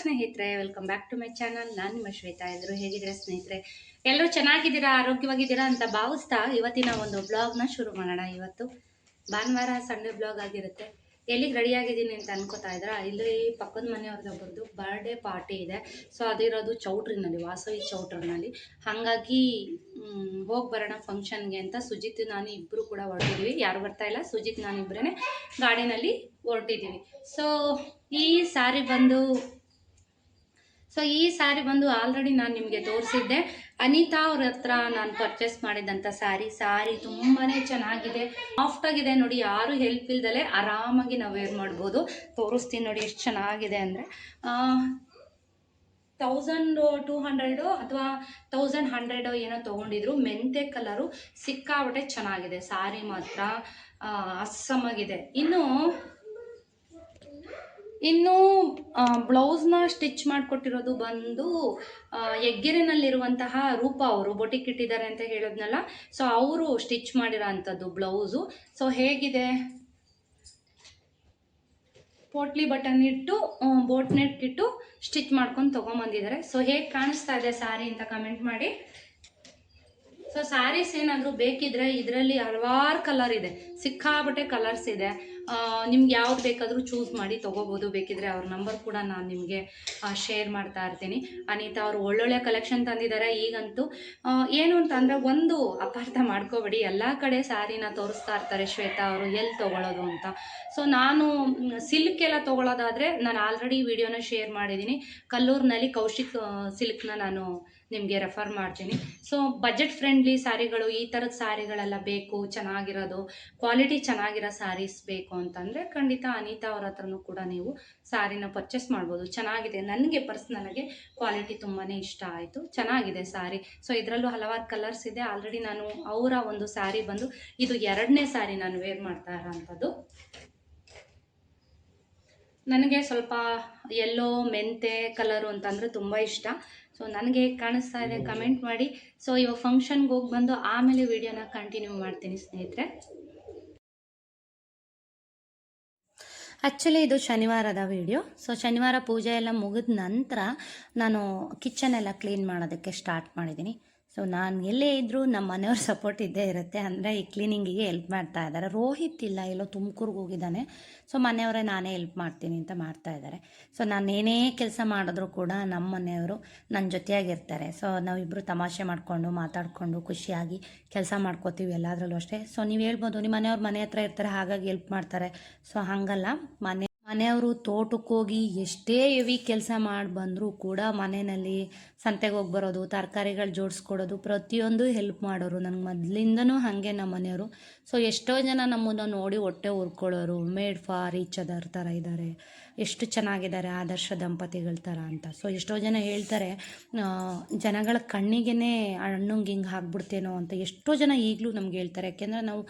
ಸ್ನೇಹಿತರೆ welcome back to my channel ನಾನು ನಿಮ್ಮ ಶ್ವೇತಾ ಎಲ್ಲರೂ ಹೇಗಿದ್ದೀರಾ ಸ್ನೇಹಿತರೆ? ಎಲ್ಲರೂ ಚೆನ್ನಾಗಿದ್ದೀರಾ? ಆರೋಗ್ಯವಾಗಿದ್ದೀರಾ ಅಂತ ಭಾವಿಸ್ತಾ ಇವತ್ತಿನ ಒಂದು ಬ್ಲಾಗ್ನ ಶುರು ಮಾಡೋಣ. ಇವತ್ತು ಭಾನುವಾರ ಸಂಡೇ ಬ್ಲಾಗ್ ಆಗಿರುತ್ತೆ. ಎಲ್ಲಿಗೆ ರೆಡಿ ಆಗಿದ್ದೀನಿ ಅಂತ ಅನ್ಕೋತಾ ಇದ್ರ ಇಲ್ಲಿ ಪಕ್ಕದ ಮನೆಯವ್ರದ್ದು ಬರ್ಡೇ ಪಾರ್ಟಿ ಇದೆ. ಸೊ ಅದಿರೋದು ಚೌಟ್ರಿನಲ್ಲಿ, ವಾಸವಿ ಚೌಟ್ರಿನಲ್ಲಿ. ಹಾಗಾಗಿ ಹೋಗಿ ಬರೋಣ ಫಂಕ್ಷನ್ಗೆ ಅಂತ ಸುಜಿತ್, ನಾನು ಇಬ್ಬರು ಕೂಡ ಹೊರಟಿದ್ದೀವಿ ಯಾರು ಬರ್ತಾ ಇಲ್ಲ? ಸುಜಿತ್, ನಾನು ಇಬ್ಬರೇ ಗಾಡಿನಲ್ಲಿ ಹೊರಟಿದ್ದೀವಿ. ಸೊ ಈ ಸಾರಿ ಬಂದು ಸೊ ಈ ಸ್ಯಾರಿ ಬಂದು ಆಲ್ರೆಡಿ ನಾನು ನಿಮಗೆ ತೋರಿಸಿದ್ದೆ. ಅನಿತಾ ಅವ್ರ ಹತ್ರ ನಾನು ಪರ್ಚೇಸ್ ಮಾಡಿದಂಥ ಸ್ಯಾರಿ ಸ್ಯಾರಿ ತುಂಬಾ ಚೆನ್ನಾಗಿದೆ. ಸಾಫ್ಟ್ ಆಗಿದೆ ನೋಡಿ. ಯಾರು ಹೆಲ್ಪ್ ಇಲ್ದಲೆ ಆರಾಮಾಗಿ ನಾವು ವೇರ್ ಮಾಡ್ಬೋದು. ತೋರಿಸ್ತೀನಿ ನೋಡಿ ಎಷ್ಟು ಚೆನ್ನಾಗಿದೆ ಅಂದರೆ. ತೌಸಂಡು ಟೂ ಹಂಡ್ರೆಡು ಅಥವಾ ತೌಸಂಡ್ ಹಂಡ್ರೆಡು ಏನೋ ತೊಗೊಂಡಿದ್ರು. ಮೆಂತೆ ಕಲರು ಸಿಕ್ಕಾಬಟ್ಟೆ ಚೆನ್ನಾಗಿದೆ. ಸಾರಿ ಮಾತ್ರ ಅಸ್ಸಮಾಗಿದೆ. ಇನ್ನು ಇನ್ನು ಬ್ಲೌಸ್ನ ಸ್ಟಿಚ್ ಮಾಡಿಕೊಟ್ಟಿರೋದು ಬಂದು ಹೆಗ್ಗೆರೆನಲ್ಲಿರುವಂತಹ ರೂಪ ಅವರು ಬೊಟಿಕ್ ಇಟ್ಟಿದ್ದಾರೆ ಅಂತ ಹೇಳಿದ್ನಲ್ಲ, ಸೊ ಅವರು ಸ್ಟಿಚ್ ಮಾಡಿರೋ ಅಂಥದ್ದು ಬ್ಲೌಸು. ಸೊ ಹೇಗಿದೆ? ಪೋಟ್ಲಿ ಬಟನ್ ಇಟ್ಟು ಬೋಟ್ ನೆಟ್ ಇಟ್ಟು ಸ್ಟಿಚ್ ಮಾಡ್ಕೊಂಡು ತೊಗೊಂಬಂದಿದ್ದಾರೆ. ಸೊ ಹೇಗೆ ಕಾಣಿಸ್ತಾ ಇದೆ ಸ್ಯಾರಿ ಅಂತ ಕಮೆಂಟ್ ಮಾಡಿ. ಸೊ ಸ್ಯಾರೀಸ್ ಏನಾದರೂ ಬೇಕಿದ್ರೆ ಇದರಲ್ಲಿ ಹಲವಾರು ಕಲರ್ ಇದೆ. ಸಿಕ್ಕಾಬಟ್ಟೆ ಕಲರ್ಸ್ ಇದೆ. ನಿಮ್ಗೆ ಯಾವ್ದು ಬೇಕಾದರೂ ಚೂಸ್ ಮಾಡಿ ತೊಗೋಬೋದು. ಬೇಕಿದ್ರೆ ಅವ್ರ ನಂಬರ್ ಕೂಡ ನಾನು ನಿಮಗೆ ಶೇರ್ ಮಾಡ್ತಾ ಇರ್ತೀನಿ. ಅನಿತಾ ಅವರು ಒಳ್ಳೊಳ್ಳೆ ಕಲೆಕ್ಷನ್ ತಂದಿದ್ದಾರೆ. ಈಗಂತೂ ಏನು ಅಂತಂದರೆ ಒಂದು ಅಪಾರ್ಥ ಮಾಡ್ಕೋಬೇಡಿ. ಎಲ್ಲ ಕಡೆ ಸ್ಯಾರಿನ ತೋರಿಸ್ತಾ ಇರ್ತಾರೆ ಶ್ವೇತಾ ಅವರು. ಎಲ್ಲಿ ತೊಗೊಳೋದು ಅಂತ. ಸೊ ನಾನು ಸಿಲ್ಕ್ ಎಲ್ಲ ತೊಗೊಳೋದಾದರೆ ನಾನು ಆಲ್ರೆಡಿ ವಿಡಿಯೋನ ಶೇರ್ ಮಾಡಿದ್ದೀನಿ. ಕಲ್ಲೂರಿನಲ್ಲಿ ಕೌಶಿಕ್ ಸಿಲ್ಕ್ನ ನಾನು ನಿಮಗೆ ರೆಫರ್ ಮಾಡ್ತೀನಿ. ಸೊ ಬಜೆಟ್ ಫ್ರೆಂಡ್ಲಿ ಸ್ಯಾರಿಗಳು ಈ ಥರದ ಸ್ಯಾರಿಗಳೆಲ್ಲ ಬೇಕು, ಚೆನ್ನಾಗಿರೋದು ಕ್ವಾಲಿಟಿ ಚೆನ್ನಾಗಿರೋ ಸ್ಯಾರೀಸ್ ಬೇಕು ಅಂತಂದರೆ ಖಂಡಿತ ಅನಿತಾ ಅವ್ರ ಹತ್ರನೂ ಕೂಡ ನೀವು ಸ್ಯಾರಿನ ಪರ್ಚೇಸ್ ಮಾಡ್ಬೋದು. ಚೆನ್ನಾಗಿದೆ. ನನಗೆ ಪರ್ಸ್ನಲಾಗಿ ಕ್ವಾಲಿಟಿ ತುಂಬಾ ಇಷ್ಟ ಆಯಿತು. ಚೆನ್ನಾಗಿದೆ ಸ್ಯಾರಿ ಸೊ ಇದರಲ್ಲೂ ಹಲವಾರು ಕಲರ್ಸ್ ಇದೆ. ಆಲ್ರೆಡಿ ನಾನು ಅವರ ಒಂದು ಸ್ಯಾರಿ ಬಂದು ಇದು ಎರಡನೇ ಸ್ಯಾರಿ ನಾನು ವೇರ್ ಮಾಡ್ತಾ ಇರೋಂಥದ್ದು. ನನಗೆ ಸ್ವಲ್ಪ ಎಲ್ಲೋ ಮೆಂತೆ ಕಲರು ಅಂತಂದರೆ ತುಂಬ ಇಷ್ಟ. ಸೊ ನನಗೆ ಕಾಣಿಸ್ತಾ ಇದೆ ಕಮೆಂಟ್ ಮಾಡಿ. ಸೊ ಇವಾಗ ಫಂಕ್ಷನ್ಗೆ ಹೋಗಿ ಬಂದು ಆಮೇಲೆ ವಿಡಿಯೋನ ಕಂಟಿನ್ಯೂ ಮಾಡ್ತೀನಿ ಸ್ನೇಹಿತರೆ. ಆ್ಯಕ್ಚುಲಿ ಇದು ಶನಿವಾರದ ವಿಡಿಯೋ ಸೊ ಶನಿವಾರ ಪೂಜೆ ಎಲ್ಲ ಮುಗಿದ ನಂತರ ನಾನು ಕಿಚನ್ ಎಲ್ಲ ಕ್ಲೀನ್ ಮಾಡೋದಕ್ಕೆ ಸ್ಟಾರ್ಟ್ ಮಾಡಿದ್ದೀನಿ ಸೊ ನಾನು ಎಲ್ಲೇ ಇದ್ದರೂ ನಮ್ಮ ಮನೆಯವ್ರ ಸಪೋರ್ಟ್ ಇದ್ದೇ ಇರುತ್ತೆ. ಅಂದರೆ ಈ ಕ್ಲೀನಿಂಗಿಗೆ ಹೆಲ್ಪ್ ಮಾಡ್ತಾ ಇದ್ದಾರೆ ರೋಹಿತ್ ಇಲ್ಲ, ಎಲ್ಲೋ ತುಮಕೂರ್ಗೆ ಹೋಗಿದ್ದಾನೆ. ಸೊ ಮನೆಯವರೇ ನಾನೇ ಹೆಲ್ಪ್ ಮಾಡ್ತೀನಿ ಅಂತ ಮಾಡ್ತಾ ಇದ್ದಾರೆ ಸೊ ನಾನು ಏನೇ ಕೆಲಸ ಮಾಡಿದ್ರು ಕೂಡ ನಮ್ಮ ಮನೆಯವರು ನನ್ನ ಜೊತೆಯಾಗಿರ್ತಾರೆ. ಸೊ ನಾವಿಬ್ಬರು ತಮಾಷೆ ಮಾಡಿಕೊಂಡು, ಮಾತಾಡಿಕೊಂಡು, ಖುಷಿಯಾಗಿ ಕೆಲಸ ಮಾಡ್ಕೋತೀವಿ ಎಲ್ಲದರಲ್ಲೂ ಅಷ್ಟೇ. ಸೊ ನೀವು ಹೇಳ್ಬೋದು ನಿಮ್ಮ ಮನೆಯವ್ರ ಮನೆ ಹತ್ರ ಇರ್ತಾರೆ, ಹಾಗಾಗಿ ಹೆಲ್ಪ್ ಮಾಡ್ತಾರೆ. ಸೊ ಹಾಗಲ್ಲ. ಮನೆ ಮನೆಯವರು ತೋಟಕ್ಕೆ ಹೋಗಿ ಎಷ್ಟೇ ಹೆವಿ ಕೆಲಸ ಮಾಡಿ ಬಂದರೂ ಕೂಡ ಮನೆಯಲ್ಲಿ ಸಂತೆಗೆ ಹೋಗಿ ಬರೋದು, ತರಕಾರಿಗಳು ಜೋಡಿಸ್ಕೊಡೋದು, ಪ್ರತಿಯೊಂದು ಹೆಲ್ಪ್ ಮಾಡೋರು. ನನಗೆ ಮೊದಲಿಂದನೂ ಹಾಗೆ ನಮ್ಮ ಮನೆಯವರು. ಸೊ ಎಷ್ಟೋ ಜನ ನಮ್ಮನ್ನು ನೋಡಿ ಹೊಟ್ಟೆ ಉರ್ಕೊಳ್ಳೋರು. ಮೇಡ್ ಫಾರ್ ಈಚ್ ಅದರ್ ಥರ ಇದ್ದಾರೆ ಎಷ್ಟು ಚೆನ್ನಾಗಿದ್ದಾರೆ ಆದರ್ಶ ದಂಪತಿಗಳ ಥರ ಅಂತ. ಸೊ ಎಷ್ಟೋ ಜನ ಹೇಳ್ತಾರೆ ಜನಗಳ ಕಣ್ಣಿಗೆ ಹಣ್ಣುಂಗೆ ಹಿಂಗೆ ಹಾಕ್ಬಿಡ್ತೇನೋ ಅಂತ. ಎಷ್ಟೋ ಜನ ಈಗಲೂ ನಮ್ಗೆ ಹೇಳ್ತಾರೆ. ಯಾಕೆಂದರೆ ನಾವು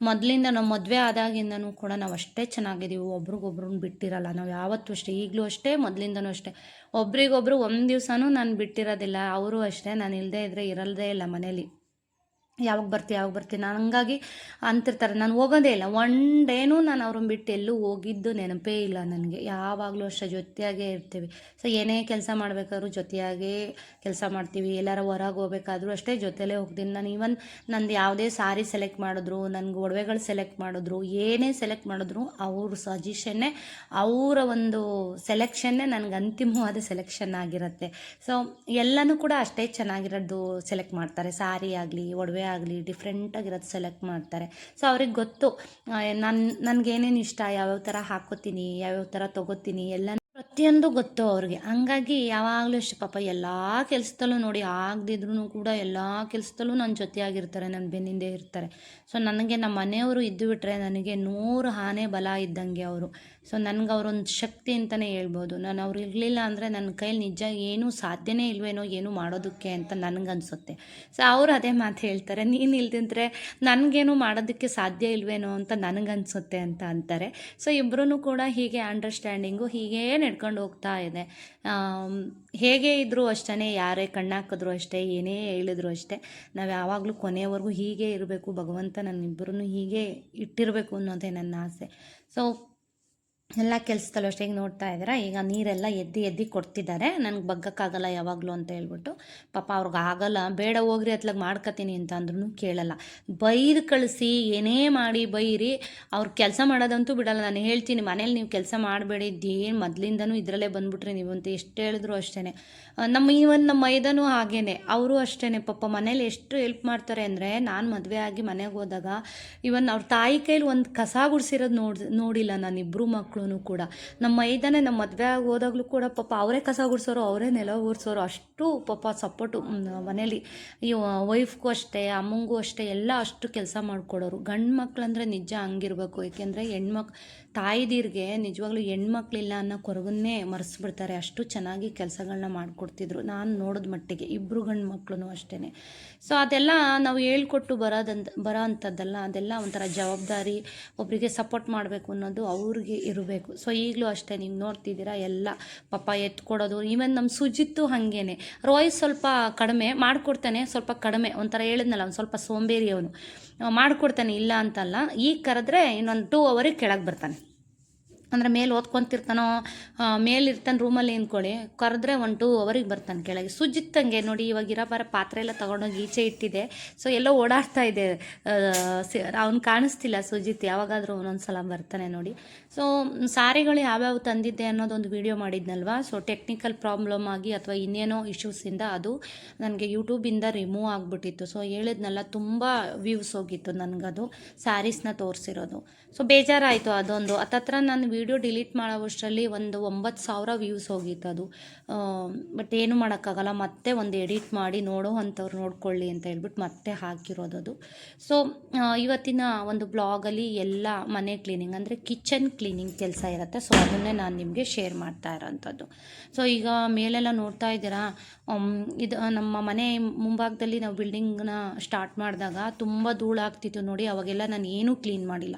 ಮೊದಲಿಂದ ನಾವು ಮದುವೆ ಆದಾಗಿಂದನೂ ಕೂಡ ನಾವು ಅಷ್ಟೇ ಚೆನ್ನಾಗಿದ್ದೀವಿ ಒಬ್ರಿಗೊಬ್ರನ್ನ ಬಿಟ್ಟಿರಲ್ಲ. ನಾವು ಯಾವತ್ತೂ ಅಷ್ಟೇ, ಈಗಲೂ ಅಷ್ಟೇ, ಮೊದಲಿಂದನೂ ಅಷ್ಟೇ. ಒಬ್ರಿಗೊಬ್ರು ಒಂದು ದಿವಸನೂ ನಾನು ಬಿಟ್ಟಿರೋದಿಲ್ಲ. ಅವರು ಅಷ್ಟೇ. ನಾನು ಇಲ್ಲದೇ ಇದ್ದರೆ ಇರಲ್ಲದೇ ಇಲ್ಲ ಮನೇಲಿ. ಯಾವಾಗ ಬರ್ತೀಯ, ಯಾವಾಗ ಬರ್ತೀನಿ ನಾನು ಹಂಗಾಗಿ ಅಂತಿರ್ತಾರೆ. ನಾನು ಹೋಗೋದೇ ಇಲ್ಲ. ಒನ್ ಡೇನೂ ನಾನು ಅವ್ರನ್ನ ಬಿಟ್ಟು ಎಲ್ಲೂ ಹೋಗಿದ್ದು ನೆನಪೇ ಇಲ್ಲ ನನಗೆ. ಯಾವಾಗಲೂ ಅಷ್ಟೇ ಜೊತೆಯಾಗೇ ಇರ್ತೀವಿ. ಸೊ ಏನೇ ಕೆಲಸ ಮಾಡಬೇಕಾದ್ರೂ ಜೊತೆಯಾಗೇ ಕೆಲಸ ಮಾಡ್ತೀವಿ. ಎಲ್ಲಾರ ಹೊರಗೆ ಹೋಗ್ಬೇಕಾದ್ರೂ ಅಷ್ಟೇ ಜೊತೆಲೇ ಹೋಗ್ತೀನಿ. ನಾನು ಈವನ್ ನಂದು ಯಾವುದೇ ಸಾರಿ ಸೆಲೆಕ್ಟ್ ಮಾಡಿದ್ರು, ನನಗೆ ಒಡವೆಗಳು ಸೆಲೆಕ್ಟ್ ಮಾಡಿದ್ರು, ಏನೇ ಸೆಲೆಕ್ಟ್ ಮಾಡಿದ್ರು, ಅವ್ರ ಸಜೆಷನ್ನೇ ಅವರ ಒಂದು ಸೆಲೆಕ್ಷನ್ನೇ ನನಗೆ ಅಂತಿಮವಾದ ಸೆಲೆಕ್ಷನ್ ಆಗಿರುತ್ತೆ. ಸೊ ಎಲ್ಲನೂ ಕೂಡ ಅಷ್ಟೇ ಚೆನ್ನಾಗಿರೋದು ಸೆಲೆಕ್ಟ್ ಮಾಡ್ತಾರೆ. ಸಾರಿ ಆಗಲಿ, ಒಡವೆ ಆಗಲಿ ಡಿಫ್ರೆಂಟಾಗಿರೋದು ಸೆಲೆಕ್ಟ್ ಮಾಡ್ತಾರೆ. ಸೊ ಅವ್ರಿಗೆ ಗೊತ್ತು ನನ್ನ ನನಗೇನೇನು ಇಷ್ಟ, ಯಾವ್ಯಾವ ಥರ ಹಾಕೋತೀನಿ, ಯಾವ್ಯಾವ ಥರ ತೊಗೋತೀನಿ ಎಲ್ಲ ಪ್ರತಿಯೊಂದು ಗೊತ್ತು ಅವ್ರಿಗೆ. ಹಂಗಾಗಿ ಯಾವಾಗಲೂ ಅಷ್ಟೇ ಪಾಪ ಎಲ್ಲ ಕೆಲಸದಲ್ಲೂ ನೋಡಿ ಆಗದಿದ್ರೂ ಕೂಡ ಎಲ್ಲ ಕೆಲಸದಲ್ಲೂ ನನ್ನ ಜೊತೆಯಾಗಿರ್ತಾರೆ ನನ್ನ ಬೆನ್ನಿಂದೆ ಇರ್ತಾರೆ. ಸೊ ನನಗೆ ನಮ್ಮ ಮನೆಯವರು ಇದ್ದು ಬಿಟ್ಟರೆ ನನಗೆ ನೂರು ಆನೆ ಬಲ ಇದ್ದಂಗೆ ಅವರು. ಸೊ ನನಗೆ ಅವರೊಂದು ಶಕ್ತಿ ಅಂತಲೇ ಹೇಳ್ಬೋದು. ನಾನು ಅವ್ರು ಇರಲಿಲ್ಲ ಅಂದರೆ ನನ್ನ ಕೈಲಿ ನಿಜ ಏನೂ ಸಾಧ್ಯನೇ ಇಲ್ವೇನೋ ಏನೂ ಮಾಡೋದಕ್ಕೆ ಅಂತ ನನಗನ್ಸುತ್ತೆ ಸೊ ಅವರು ಅದೇ ಮಾತು ಹೇಳ್ತಾರೆ. ನೀನು ಇಲ್ದಿದ್ರೆ ನನಗೇನು ಮಾಡೋದಕ್ಕೆ ಸಾಧ್ಯ ಇಲ್ವೇನೋ ಅಂತ ನನಗನ್ಸುತ್ತೆ ಅಂತ ಅಂತಾರೆ. ಸೊ ಇಬ್ಬರೂ ಕೂಡ ಹೀಗೆ ಅಂಡರ್ಸ್ಟ್ಯಾಂಡಿಂಗು ಹೀಗೆ ನಡ್ಕೊಂಡು ಹೋಗ್ತಾ ಇದೆ. ಹೇಗೆ ಇದ್ದರೂ ಅಷ್ಟೇ ಯಾರೇ ಕಣ್ಣಾಕಿದ್ರು ಅಷ್ಟೇ, ಏನೇ ಹೇಳಿದ್ರು ಅಷ್ಟೇ, ನಾವು ಯಾವಾಗಲೂ ಕೊನೆಯವರೆಗೂ ಹೀಗೆ ಇರಬೇಕು. ಭಗವಂತ ನನ್ನಿಬ್ಬರೂ ಹೀಗೆ ಇಟ್ಟಿರಬೇಕು ಅನ್ನೋದೇ ನನ್ನ ಆಸೆ. ಸೊ ಎಲ್ಲ ಕೆಲಸದಲ್ಲೂ ಅಷ್ಟೇ ಈಗ ನೋಡ್ತಾ ಇದ್ದೀರಾ? ಈಗ ನೀರೆಲ್ಲ ಎದ್ದು ಎದ್ದಿ ಕೊಡ್ತಿದ್ದಾರೆ. ನನಗೆ ಬಗ್ಗಕ್ಕಾಗಲ್ಲ ಯಾವಾಗಲೂ ಅಂತ ಹೇಳ್ಬಿಟ್ಟು. ಪಾಪ ಅವ್ರಿಗೆ ಆಗಲ್ಲ. ಬೇಡ ಹೋಗ್ರಿ ಅತ್ಲಾಗ ಮಾಡ್ಕೊತೀನಿ ಅಂತ ಅಂದ್ರೂ ಕೇಳಲ್ಲ. ಬೈದು ಕಳಿಸಿ, ಏನೇ ಮಾಡಿ ಬೈರಿ. ಅವ್ರು ಕೆಲಸ ಮಾಡೋದಂತೂ ಬಿಡಲ್ಲ. ನಾನು ಹೇಳ್ತೀನಿ, ಮನೇಲಿ ನೀವು ಕೆಲಸ ಮಾಡಬೇಡಿ. ಏನು ಮೊದಲಿಂದನೂ ಇದರಲ್ಲೇ ಬಂದ್ಬಿಟ್ರಿ ನೀವು ಅಂತ ಎಷ್ಟು ಹೇಳಿದ್ರು ಅಷ್ಟೇ ನಮ್ಮ ಇವನ್ ನಮ್ಮ ಮೈದನೂ ಹಾಗೇನೆ. ಅವರು ಅಷ್ಟೇ ಪಾಪ ಮನೇಲಿ ಎಷ್ಟು ಹೆಲ್ಪ್ ಮಾಡ್ತಾರೆ ಅಂದರೆ, ನಾನು ಮದುವೆ ಆಗಿ ಮನೆಗೆ ಹೋದಾಗ ಇವನ್ ಅವ್ರ ತಾಯಿ ಕೈಲಿ ಒಂದು ಕಸ ಗುಡಿಸಿರೋದು ನೋಡಿ, ನೋಡಿಲ್ಲ ನಾನು ಇಬ್ಬರು ಮಕ್ಕಳು ಕೂಡ. ನಮ್ಮ ಮೈದಾನೆ ನಮ್ಮ ಮದುವೆ ಆಗಿ ಹೋದಾಗಲೂ ಕೂಡ ಪಾಪ ಅವರೇ ಕಸ ಗುಡಿಸೋರು, ಅವರೇ ನೆಲ ಗುಡಿಸೋರು, ಅಷ್ಟು ಪಾಪ ಸಪೋರ್ಟು ಮನೇಲಿ. ಈ ವೈಫ್ಗೂ ಅಷ್ಟೇ, ಅಮ್ಮಂಗೂ ಅಷ್ಟೇ, ಎಲ್ಲ ಅಷ್ಟು ಕೆಲಸ ಮಾಡಿಕೊಡೋರು. ಗಂಡು ಮಕ್ಕಳಂದ್ರೆ ನಿಜ ಹಂಗಿರ್ಬೇಕು. ಏಕೆಂದರೆ ಹೆಣ್ಮಕ್ ತಾಯಿದೀರ್ಗೆ ನಿಜವಾಗ್ಲೂ ಹೆಣ್ಮಕ್ಳಿಲ್ಲ ಅನ್ನೋ ಕೊರಗನ್ನೇ ಮರೆಸ್ಬಿಡ್ತಾರೆ. ಅಷ್ಟು ಚೆನ್ನಾಗಿ ಕೆಲಸಗಳನ್ನ ಮಾಡಿಕೊಡ್ತಿದ್ರು. ನಾನು ನೋಡಿದ ಮಟ್ಟಿಗೆ ಇಬ್ಬರು ಗಂಡು ಮಕ್ಕಳು ಅಷ್ಟೇ ಸೊ ಅದೆಲ್ಲ ನಾವು ಹೇಳ್ಕೊಟ್ಟು ಬರೋದಂತ, ಬರೋ ಅಂಥದ್ದಲ್ಲ, ಅದೆಲ್ಲ ಒಂಥರ ಜವಾಬ್ದಾರಿ ಒಬ್ಬರಿಗೆ ಸಪೋರ್ಟ್ ಮಾಡಬೇಕು ಅನ್ನೋದು ಅವ್ರಿಗೆ ಇರಬೇಕು. ಸೊ ಈಗಲೂ ಅಷ್ಟೇ, ನೀವು ನೋಡ್ತಿದ್ದೀರಾ ಎಲ್ಲ, ಪಾಪ ಎತ್ಕೊಡೋದು ಈವನ್ ನಮ್ಮ ಸುಜಿತ್ತು ಹಾಗೇನೆ. ರೋಯ್ ಸ್ವಲ್ಪ ಕಡಿಮೆ ಮಾಡಿಕೊಡ್ತಾನೆ, ಸ್ವಲ್ಪ ಕಡಿಮೆ, ಒಂಥರ ಹೇಳಿದ್ನಲ್ಲ ಅವ್ನು ಸ್ವಲ್ಪ ಸೋಂಬೇರಿ ಅವನು ಮಾಡಿಕೊಡ್ತಾನೆ, ಇಲ್ಲ ಅಂತಲ್ಲ ಈಗ ಕರೆದ್ರೆ ಇನ್ನೊಂದು ಟೂ ಅವರಿಗೆ ಕೆಳಗೆ ಬರ್ತಾನೆ. ಅಂದರೆ ಮೇಲೆ ಓದ್ಕೊತಿರ್ತಾನೋ ಮೇಲಿರ್ತಾನೆ ರೂಮಲ್ಲಿ ಅಂದ್ಕೊಳ್ಳಿ ಕರೆದ್ರೆ ಒನ್ ಟೂ ಅವರಿಗೆ ಬರ್ತಾನೆ ಕೆಳಗೆ. ಸುಜಿತ್ತಂಗೆ ನೋಡಿ ಇವಾಗ ಇರೋ ಬರೋ ಪಾತ್ರೆ ಎಲ್ಲ ತೊಗೊಂಡೋಗಿ ಈಚೆ ಇಟ್ಟಿದೆ. ಸೊ ಎಲ್ಲೋ ಓಡಾಡ್ತಾ ಇದೆ ಅವ್ನು ಕಾಣಿಸ್ತಿಲ್ಲ ಸುಜಿತ್, ಯಾವಾಗಾದರೂ ಒಂದೊಂದು ಸಲ ಬರ್ತಾನೆ ನೋಡಿ. ಸೊ ಸಾರಿಗಳು ಯಾವ್ಯಾವ ತಂದಿದ್ದೆ ಅನ್ನೋದೊಂದು ವಿಡಿಯೋ ಮಾಡಿದ್ನಲ್ವ? ಸೊ ಟೆಕ್ನಿಕಲ್ ಪ್ರಾಬ್ಲಮ್ ಆಗಿ ಅಥವಾ ಇನ್ನೇನೋ ಇಶ್ಯೂಸಿಂದ ಅದು ನನಗೆ ಯೂಟ್ಯೂಬಿಂದ ರಿಮೂವ್ ಆಗಿಬಿಟ್ಟಿತ್ತು. ಸೊ ಹೇಳಿದ್ನಲ್ಲ, ತುಂಬ ವ್ಯೂಸ್ ಹೋಗಿತ್ತು ನನಗದು ಸ್ಯಾರೀಸ್ನ ತೋರಿಸಿರೋದು. ಸೊ ಬೇಜಾರಾಯಿತು ಅದೊಂದು. ಹತ್ತತ್ರ ನಾನು ವಿಡಿಯೋ ಡಿಲೀಟ್ ಮಾಡೋವಷ್ಟರಲ್ಲಿ ಒಂದು ಒಂಬತ್ತು ಸಾವಿರ ವ್ಯೂಸ್ ಹೋಗಿತ್ತು ಅದು. ಬಟ್ ಏನು ಮಾಡೋಕ್ಕಾಗಲ್ಲ, ಮತ್ತೆ ಒಂದು ಎಡಿಟ್ ಮಾಡಿ ನೋಡೋ ಅಂಥವ್ರು ನೋಡ್ಕೊಳ್ಳಿ ಅಂತ ಹೇಳ್ಬಿಟ್ಟು ಮತ್ತೆ ಹಾಕಿರೋದು ಸೊ ಇವತ್ತಿನ ಒಂದು ಬ್ಲಾಗಲ್ಲಿ ಎಲ್ಲ ಮನೆ ಕ್ಲೀನಿಂಗ್ ಅಂದರೆ ಕಿಚನ್ ಕ್ಲೀನಿಂಗ್ ಕೆಲಸ ಇರುತ್ತೆ. ಸೊ ಅದನ್ನೇ ನಾನು ನಿಮಗೆ ಶೇರ್ ಮಾಡ್ತಾ ಇರೋಂಥದ್ದು. ಸೊ ಈಗ ಮೇಲೆಲ್ಲ ನೋಡ್ತಾ ಇದ್ದೀರಾ? ಇದು ನಮ್ಮ ಮನೆ ಮುಂಭಾಗದಲ್ಲಿ ನಾವು ಬಿಲ್ಡಿಂಗ್ನ ಸ್ಟಾರ್ಟ್ ಮಾಡಿದಾಗ ತುಂಬ ಧೂಳಾಗ್ತಿತ್ತು ನೋಡಿ. ಅವಾಗೆಲ್ಲ ನಾನು ಏನೂ ಕ್ಲೀನ್ ಮಾಡಿಲ್ಲ.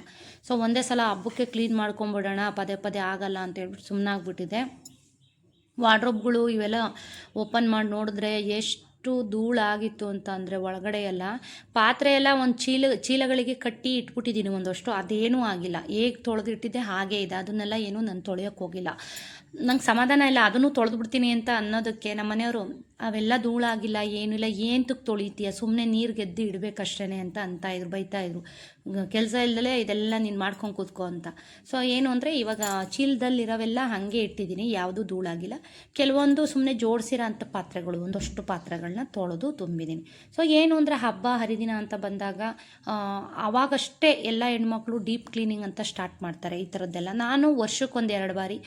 ಸೊ ಒಂದೇ ಸಲ ಹಬ್ಬಕ್ಕೆ ಕ್ಲೀನ್ ಮಾಡ್ಕೊಂಬಿಡೋಣ, ಪದೇ ಪದೇ ಆಗಲ್ಲ ಅಂತ ಹೇಳ್ಬಿಟ್ಟು ಸುಮ್ಮನಾಗ್ಬಿಟ್ಟಿದೆ ವಾರ್ಡ್ರೋಬ್ಗಳು ಇವೆಲ್ಲ ಓಪನ್ ಮಾಡಿ ನೋಡಿದ್ರೆ ಎಷ್ಟು ಧೂಳಾಗಿತ್ತು ಅಂತ ಅಂದರೆ ಒಳಗಡೆ ಎಲ್ಲ ಪಾತ್ರೆ ಎಲ್ಲ ಒಂದು ಚೀಲ, ಚೀಲಗಳಿಗೆ ಕಟ್ಟಿ ಇಟ್ಬಿಟ್ಟಿದ್ದೀನಿ ಒಂದಷ್ಟು. ಅದೇನೂ ಆಗಿಲ್ಲ. ಹೇಗೆ ತೊಳೆದಿಟ್ಟಿದ್ದೆ ಹಾಗೇ ಇದೆ. ಅದನ್ನೆಲ್ಲ ಏನೂ ನಾನು ತೊಳೆಯೋಕ್ಕೋಗಿಲ್ಲ ನಂಗೆ ಸಮಾಧಾನ ಇಲ್ಲ. ಅದನ್ನು ತೊಳೆದು ಬಿಡ್ತೀನಿ ಅಂತ ಅನ್ನೋದಕ್ಕೆ ನಮ್ಮ ಮನೆಯವರು ಅವೆಲ್ಲ ಧೂಳಾಗಿಲ್ಲ, ಏನಿಲ್ಲ ಏನಕ್ಕೆ ತೊಳಿತೀಯ? ಸುಮ್ಮನೆ ನೀರು ಗೆದ್ದು ಇಡಬೇಕಷ್ಟೇ ಅಂತ ಅಂತ ಇದ್ರು, ಬೈತಾ ಇದ್ರು. ಕೆಲಸ ಇಲ್ದಲೇ ಇದೆಲ್ಲ ನೀನು ಮಾಡ್ಕೊಂಡು ಕೂತ್ಕೋ ಅಂತ. ಸೊ ಏನು ಅಂದರೆ ಇವಾಗ ಚೀಲದಲ್ಲಿರೋವೆಲ್ಲ ಹಾಗೆ ಇಟ್ಟಿದ್ದೀನಿ, ಯಾವುದೂ ಧೂಳಾಗಿಲ್ಲ. ಕೆಲವೊಂದು ಸುಮ್ಮನೆ ಜೋಡಿಸಿರೋ ಅಂಥ ಪಾತ್ರೆಗಳು, ಒಂದಷ್ಟು ಪಾತ್ರೆಗಳನ್ನ ತೊಳೆದು ತುಂಬಿದ್ದೀನಿ. ಸೊ ಏನು ಅಂದರೆ ಹಬ್ಬ, ಹರಿದಿನ ಅಂತ ಬಂದಾಗ ಆವಾಗಷ್ಟೇ ಎಲ್ಲ ಹೆಣ್ಮಕ್ಳು ಡೀಪ್ ಕ್ಲೀನಿಂಗ್ ಅಂತ ಸ್ಟಾರ್ಟ್ ಮಾಡ್ತಾರೆ ಈ ಥರದ್ದೆಲ್ಲ. ನಾನು ವರ್ಷಕ್ಕೊಂದು ಎರಡು ಬಾರಿ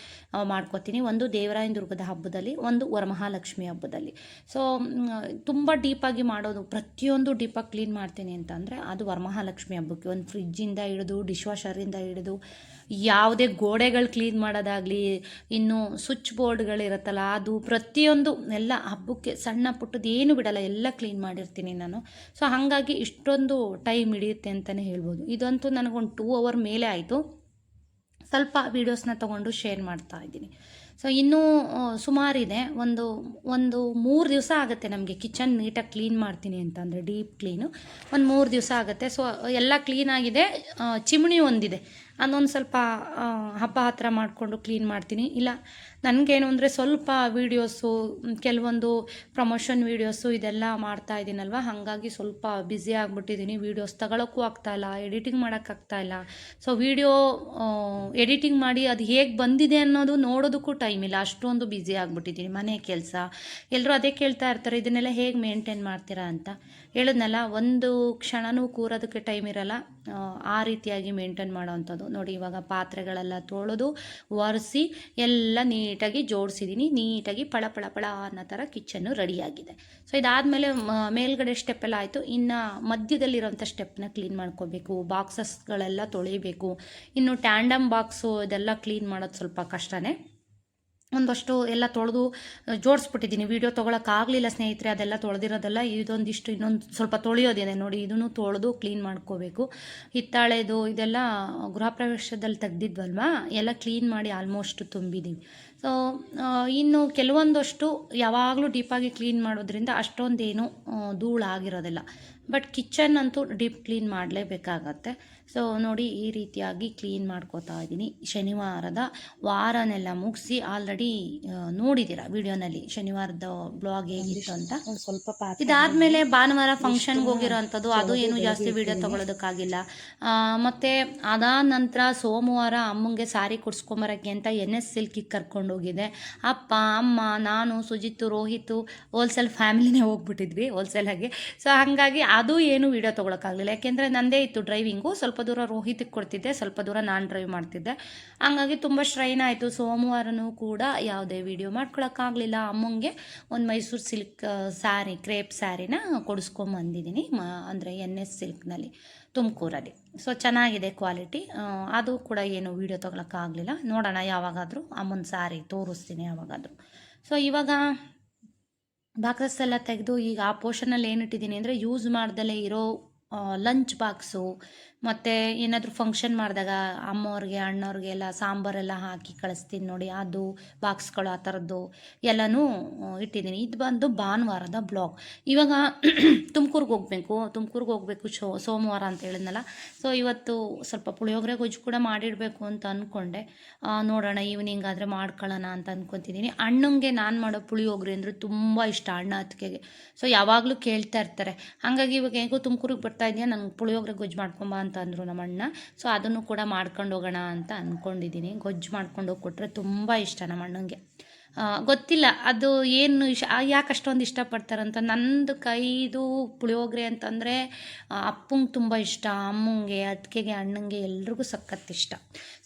ಮಾಡ್ಕೋತೀನಿ. ಒಂದು ದೇವರಾಯನ ದುರ್ಗದ ಹಬ್ಬದಲ್ಲಿ, ಒಂದು ವರಮಹಾಲಕ್ಷ್ಮಿ ಹಬ್ಬದಲ್ಲಿ. ಸೊ ತುಂಬ ಡೀಪಾಗಿ ಮಾಡೋದು, ಪ್ರತಿಯೊಂದು ಡೀಪಾಗಿ ಕ್ಲೀನ್ ಮಾಡ್ತೀನಿ ಅಂತಂದರೆ ಅದು ವರಮಹಾಲಕ್ಷ್ಮಿ ಹಬ್ಬಕ್ಕೆ. ಒಂದು ಫ್ರಿಜ್ಜಿಂದ ಹಿಡಿದು ಡಿಶ್ ವಾಷರಿಂದ ಹಿಡಿದು, ಯಾವುದೇ ಗೋಡೆಗಳು ಕ್ಲೀನ್ ಮಾಡೋದಾಗಲಿ, ಇನ್ನು ಸ್ವಿಚ್ ಬೋರ್ಡ್ಗಳಿರುತ್ತಲ್ಲ ಅದು ಪ್ರತಿಯೊಂದು ಎಲ್ಲ ಹಬ್ಬಕ್ಕೆ ಸಣ್ಣ ಪುಟ್ಟದ್ದು ಏನು ಬಿಡಲ್ಲ, ಎಲ್ಲ ಕ್ಲೀನ್ ಮಾಡಿರ್ತೀನಿ ನಾನು. ಸೊ ಹಾಗಾಗಿ ಇಷ್ಟೊಂದು ಟೈಮ್ ಹಿಡಿಯುತ್ತೆ ಅಂತಲೇ ಹೇಳ್ಬೋದು. ಇದಂತೂ ನನಗೊಂದು ಟೂ ಅವರ್ ಮೇಲೆ ಆಯಿತು. ಸ್ವಲ್ಪ ವೀಡಿಯೋಸ್ನ ತಗೊಂಡು ಶೇರ್ ಮಾಡ್ತಾ ಇದ್ದೀನಿ. ಸೊ ಇನ್ನೂ ಸುಮಾರಿದೆ. ಒಂದು ಒಂದು ಮೂರು ದಿವಸ ಆಗುತ್ತೆ ನಮಗೆ ಕಿಚನ್ ನೀಟಾಗಿ ಕ್ಲೀನ್ ಮಾಡ್ತೀನಿ ಅಂತಂದರೆ, ಡೀಪ್ ಕ್ಲೀನು. ಒಂದು ಮೂರು ದಿವಸ ಆಗುತ್ತೆ. ಸೊ ಎಲ್ಲ ಕ್ಲೀನಾಗಿದೆ ಚಿಮಣಿ ಒಂದಿದೆ. ಅದೊಂದು ಸ್ವಲ್ಪ ಹಬ್ಬ ಹತ್ತಿರ ಮಾಡಿಕೊಂಡು ಕ್ಲೀನ್ ಮಾಡ್ತೀನಿ. ಇಲ್ಲ ನನಗೇನು ಅಂದರೆ ಸ್ವಲ್ಪ ವೀಡಿಯೋಸು ಕೆಲವೊಂದು ಪ್ರಮೋಷನ್ ವೀಡಿಯೋಸು ಇದೆಲ್ಲ ಮಾಡ್ತಾ ಇದ್ದೀನಲ್ವ? ಹಾಗಾಗಿ ಸ್ವಲ್ಪ ಬ್ಯುಸಿ ಆಗಿಬಿಟ್ಟಿದ್ದೀನಿ. ವೀಡಿಯೋಸ್ ತಗೊಳಕ್ಕೂ ಆಗ್ತಾಯಿಲ್ಲ ಎಡಿಟಿಂಗ್ ಮಾಡೋಕ್ಕಾಗ್ತಾಯಿಲ್ಲ ಸೊ ವೀಡಿಯೋ ಎಡಿಟಿಂಗ್ ಮಾಡಿ ಅದು ಹೇಗೆ ಬಂದಿದೆ ಅನ್ನೋದು ನೋಡೋದಕ್ಕೂ ಟೈಮ್ ಇಲ್ಲ. ಅಷ್ಟೊಂದು ಬ್ಯುಸಿ ಆಗಿಬಿಟ್ಟಿದ್ದೀನಿ. ಮನೆ ಕೆಲಸ. ಎಲ್ಲರೂ ಅದೇ ಕೇಳ್ತಾ ಇರ್ತಾರೆ, ಇದನ್ನೆಲ್ಲ ಹೇಗೆ ಮೇಂಟೈನ್ ಮಾಡ್ತೀರಾ ಅಂತ. ಹೇಳಿದ್ನಲ್ಲ, ಒಂದು ಕ್ಷಣನೂ ಕೂರೋದಕ್ಕೆ ಟೈಮ್ ಇರಲ್ಲ. ಆ ರೀತಿಯಾಗಿ ಮೇಂಟೈನ್ ಮಾಡೋವಂಥದ್ದು ನೋಡಿ, ಇವಾಗ ಪಾತ್ರೆಗಳೆಲ್ಲ ತೊಳೆದು ಒರೆಸಿ ಎಲ್ಲ ನೀಟಾಗಿ ಜೋಡಿಸಿದ್ದೀನಿ ನೀಟಾಗಿ ಪಳ ಪಳ ಪಳ ಅನ್ನೋ ಥರ ಕಿಚನ್ನು ರೆಡಿಯಾಗಿದೆ. ಸೊ ಇದಾದಮೇಲೆ ಮೇಲ್ಗಡೆ ಸ್ಟೆಪ್ ಎಲ್ಲ ಆಯಿತು. ಇನ್ನು ಮಧ್ಯದಲ್ಲಿರೋಂಥ ಸ್ಟೆಪ್ನ ಕ್ಲೀನ್ ಮಾಡ್ಕೋಬೇಕು ಬಾಕ್ಸಸ್ಗಳೆಲ್ಲ ತೊಳಿಬೇಕು ಇನ್ನು ಟ್ಯಾಂಡಮ್ ಬಾಕ್ಸು ಇದೆಲ್ಲ ಕ್ಲೀನ್ ಮಾಡೋದು ಸ್ವಲ್ಪ ಕಷ್ಟನೇ. ಒಂದಷ್ಟು ಎಲ್ಲ ತೊಳೆದು ಜೋಡಿಸ್ಬಿಟ್ಟಿದ್ದೀನಿ ವೀಡಿಯೋ ತೊಗೊಳಕ್ಕಾಗಲಿಲ್ಲ ಸ್ನೇಹಿತರೆ, ಅದೆಲ್ಲ ತೊಳೆದಿರೋದೆಲ್ಲ ಇದೊಂದಿಷ್ಟು ಇನ್ನೊಂದು ಸ್ವಲ್ಪ ತೊಳೆಯೋದಿದೆ. ನೋಡಿ, ಇದನ್ನು ತೊಳೆದು ಕ್ಲೀನ್ ಮಾಡ್ಕೋಬೇಕು. ಹಿತ್ತಾಳೆದು ಇದೆಲ್ಲ ಗೃಹ ಪ್ರವೇಶದಲ್ಲಿ ತೆಗ್ದಿದ್ವಲ್ವಾ? ಎಲ್ಲ ಕ್ಲೀನ್ ಮಾಡಿ ಆಲ್ಮೋಸ್ಟ್ ತುಂಬಿದ್ದೀವಿ ಸೊ ಇನ್ನು ಕೆಲವೊಂದಷ್ಟು ಯಾವಾಗಲೂ ಡೀಪಾಗಿ ಕ್ಲೀನ್ ಮಾಡೋದ್ರಿಂದ ಅಷ್ಟೊಂದೇನು ಧೂಳಾಗಿರೋದಿಲ್ಲ. ಬಟ್ ಕಿಚನ್ ಅಂತೂ ಡೀಪ್ ಕ್ಲೀನ್ ಮಾಡಲೇಬೇಕಾಗತ್ತೆ. ಸೊ ನೋಡಿ ಈ ರೀತಿಯಾಗಿ ಕ್ಲೀನ್ ಮಾಡ್ಕೋತಾ ಇದ್ದೀನಿ. ಶನಿವಾರದ ವಾರನೆಲ್ಲ ಮುಗಿಸಿ ಆಲ್ರೆಡಿ ನೋಡಿದ್ದೀರ ವಿಡಿಯೋನಲ್ಲಿ ಶನಿವಾರದ ಬ್ಲಾಗ್ ಹೇಗಿತ್ತು ಅಂತ? ಸ್ವಲ್ಪ ಇದಾದಮೇಲೆ ಭಾನುವಾರ ಫಂಕ್ಷನ್ಗೆ ಹೋಗಿರೋ ಅಂಥದ್ದು ಅದು ಏನು ಜಾಸ್ತಿ ವಿಡಿಯೋ ತೊಗೊಳೋದಕ್ಕಾಗಿಲ್ಲ. ಮತ್ತು ಮತ್ತೆ ಅದಾದ ನಂತರ ಸೋಮವಾರ ಅಮ್ಮಂಗೆ ಸಾರಿ ಕೊಡ್ಸ್ಕೊಂಬರಕ್ಕೆ ಅಂತ ಎನ್ ಎಸ್ ಸಿಲ್ಕಿಗೆ ಕರ್ಕೊಂಡೋಗಿದ್ದೆ ಅಪ್ಪ ಅಮ್ಮ ನಾನು ಸುಜಿತ್ತು ರೋಹಿತು ಹೋಲ್ಸೇಲ್ ಫ್ಯಾಮಿಲಿನೇ ಹೋಗ್ಬಿಟ್ಟಿದ್ವಿ ಹೋಲ್ಸೇಲಾಗಿ ಸೊ ಹಾಗಾಗಿ ಅದು ಏನು ವಿಡಿಯೋ ತೊಗೊಳಕ್ಕಾಗಲಿಲ್ಲ. ಯಾಕೆಂದರೆ ನಂದೇ ಇತ್ತು ಡ್ರೈವಿಂಗು ಸ್ವಲ್ಪ ದೂರ ರೋಹಿತಿಗೆ ಕೊಡ್ತಿದ್ದೆ, ಸ್ವಲ್ಪ ದೂರ ನಾನು ಡ್ರೈವ್ ಮಾಡ್ತಿದ್ದೆ. ಹಂಗಾಗಿ ತುಂಬ ಸ್ಟ್ರೈನ್ ಆಯಿತು. ಸೋಮವಾರನೂ ಕೂಡ ಯಾವುದೇ ವೀಡಿಯೋ ಮಾಡ್ಕೊಳಕ್ಕಾಗಲಿಲ್ಲ. ಅಮ್ಮಂಗೆ ಒಂದು ಮೈಸೂರು ಸಿಲ್ಕ್ ಸ್ಯಾರಿ ಕ್ರೇಪ್ ಸ್ಯಾರಿನ ಕೊಡಿಸ್ಕೊಂಬಂದಿದ್ದೀನಿ ಮ, ಅಂದರೆ ಎನ್ ಎಸ್ ಸಿಲ್ಕ್ನಲ್ಲಿ ತುಮಕೂರಲ್ಲಿ. ಸೊ ಚೆನ್ನಾಗಿದೆ ಕ್ವಾಲಿಟಿ ಅದು ಕೂಡ ಏನು ವೀಡಿಯೋ ತೊಗೊಳಕ್ಕಾಗಲಿಲ್ಲ. ನೋಡೋಣ ಯಾವಾಗಾದರೂ ಅಮ್ಮನ ಸ್ಯಾರಿ ತೋರಿಸ್ತೀನಿ ಯಾವಾಗಾದರೂ. ಸೊ ಇವಾಗ ಬಾಕ್ಸಸ್ ಎಲ್ಲ ತೆಗೆದು ಈಗ ಆ ಪೋರ್ಷನಲ್ಲಿ ಏನಿಟ್ಟಿದ್ದೀನಿ ಅಂದರೆ ಯೂಸ್ ಮಾಡ್ದಲೇ ಇರೋ ಲಂಚ್ ಬಾಕ್ಸು ಮತ್ತು ಏನಾದರೂ ಫಂಕ್ಷನ್ ಮಾಡಿದಾಗ ಅಮ್ಮವ್ರಿಗೆ ಅಣ್ಣವ್ರಿಗೆ ಎಲ್ಲ ಸಾಂಬಾರೆಲ್ಲ ಹಾಕಿ ಕಳಿಸ್ತೀನಿ ನೋಡಿ, ಅದು ಬಾಕ್ಸ್ಗಳು ಆ ಥರದ್ದು ಎಲ್ಲನೂ ಇಟ್ಟಿದ್ದೀನಿ. ಇದು ಬಂದು ಭಾನುವಾರದ ಬ್ಲಾಗ್ ಇವಾಗ ತುಮಕೂರಿಗೆ ಹೋಗಬೇಕು ತುಮಕೂರಿಗೆ ಹೋಗಬೇಕು ಶೋ, ಸೋಮವಾರ ಅಂತ ಹೇಳಿದ್ನಲ್ಲ. ಸೊ ಇವತ್ತು ಸ್ವಲ್ಪ ಪುಳಿಯೋಗರೆ, ಗೊಜ್ಜು ಕೂಡ ಮಾಡಿಡಬೇಕು ಅಂತ ಅಂದ್ಕೊಂಡೆ ನೋಡೋಣ ಈವ್ನಿಂಗ್ ಆದರೆ ಮಾಡ್ಕೊಳ್ಳೋಣ ಅಂತ ಅಂದ್ಕೊತಿದ್ದೀನಿ ಅಣ್ಣಂಗೆ ನಾನು ಮಾಡೋ ಪುಳಿಯೋಗರೆ ಅಂದರೆ ತುಂಬ ಇಷ್ಟ, ಅಣ್ಣ ಅದಕ್ಕೆ ಸೊ ಯಾವಾಗಲೂ ಕೇಳ್ತಾ ಇರ್ತಾರೆ. ಹಾಗಾಗಿ ಇವಾಗ ಹೇಗೋ ತುಮಕೂರಿಗೆ ಬರ್ತಾ ಇದೆಯಾ? ನಂಗೆ ಪುಳಿಯೋಗರೆ ಗೊಜ್ಜು ಮಾಡ್ಕೊಂಬ ಅಂತ ಅಂದರು ನಮ್ಮ ಅಣ್ಣ ಸೊ ಅದನ್ನು ಕೂಡ ಮಾಡ್ಕೊಂಡು ಹೋಗೋಣ ಅಂತ ಅಂದ್ಕೊಂಡಿದ್ದೀನಿ ಗೊಜ್ಜು ಮಾಡ್ಕೊಂಡು ಹೋಗಿ ಕೊಟ್ಟರೆ ತುಂಬ ಇಷ್ಟ ನಮ್ಮ ಗೊತ್ತಿಲ್ಲ. ಅದು ಏನು ಇಷ್ಟ ಯಾಕೆ ಅಷ್ಟೊಂದು ಇಷ್ಟಪಡ್ತಾರಂತ. ನಂದು ಕೈದು ಪುಳಿಯೋಗರೆ ಅಂತಂದರೆ ಅಪ್ಪಂಗೆ ತುಂಬ ಇಷ್ಟ. ಅಮ್ಮಂಗೆ ಅದಕ್ಕೆಗೆ ಅಣ್ಣಂಗೆ ಎಲ್ರಿಗೂ ಸಖತ್ ಇಷ್ಟ.